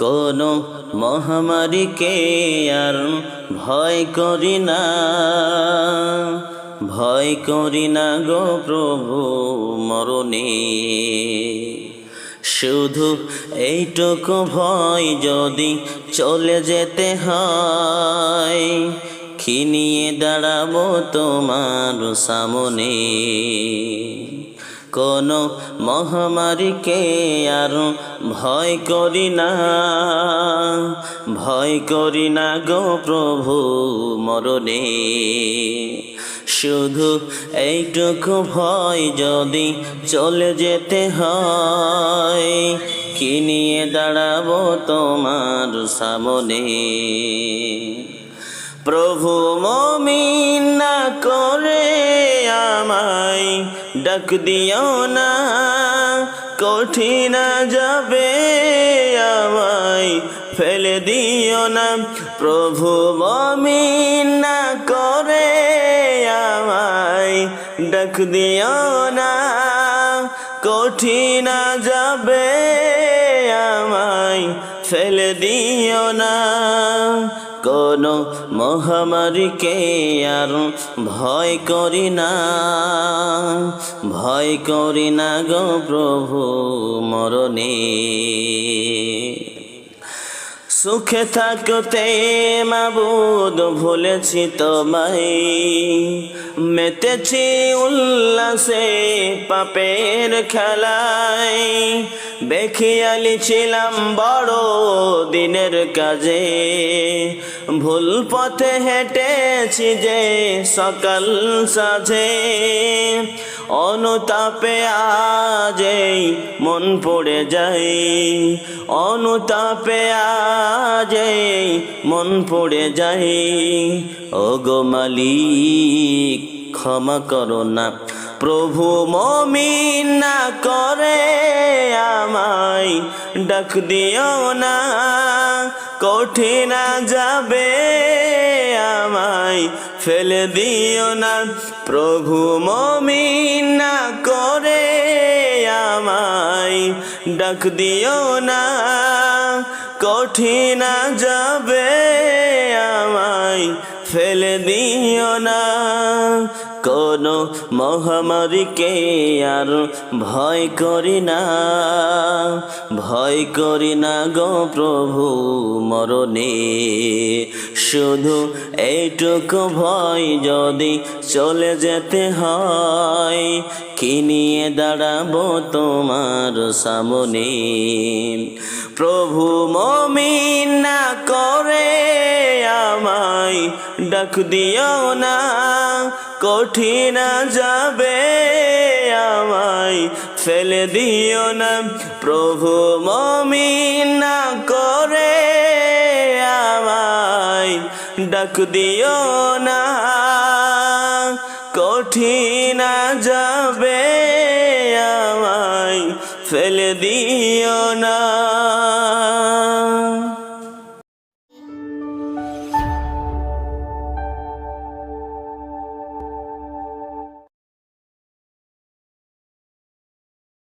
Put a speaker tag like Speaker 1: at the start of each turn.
Speaker 1: কোন মহামারীকে আর ভয় করি না। ভয় করি না গো প্রভু মরণে। শুধু এইটুকু ভয় যদি চলে যেতে হয়, খিনিয়ে দাঁড়াবো তোমার সামনে। কোন মহামারীকে আর ভয় করি না। ভয় করি না গো প্রভু মরণে। শুধু এইটুকু ভয় যদি চলে যেতে হয়, কি নিয়ে দাঁড়াবো তোমার সামনে? প্রভু মমিন ডাক দিও না, কঠিন যাবে আমায়, ফেলে দিও না। প্রভু মমিন না করে আমায়, ডাক দিও না, কঠিন যাবে আমায়, ফেলে দিও না। কোন মহামারীকে আর ভয় করি না। ভয় করি না গো প্রভু মরণে। সুখে থাকতে মাবুদ ভুলেছি তোমায়। মেতেছি উল্লাসে পাপের খেলায়। বেখিয়ালি ছিলাম বড় দিনের কাজে। ভুল পথে হেঁটেছি যে সকাল সাজে অনুতাপে আজেই মন পড়ে যাই অনুতাপে আজেই মন পড়ে যাই ও গো মালিক, ক্ষমা করো না। প্রভু মমিন না করে আমায় ডাক দিও না। কঠিন যাবে আমায় ফেলে দিও না। প্রভু মমিন না করে আমায় ডাক দিও না। কঠিন যাবে আমায় ফেলে দিও না। কোন মহামারীকে আর ভয় করি না। ভয় করি না গো প্রভু মরণে। শুধু এইটুকু ভয় যদি চলে যেতে হয়, কি নিয়ে দাঁড়াবো তোমার সামনে? প্রভু মমিন না করে আমায় ডাক দিও না। কঠিন যাবে আমায় ফেলে দিও না। প্রভু মমিন না করে আমায় ডাক দিও না। কঠিন যাবে আমায় ফেলে দিও না।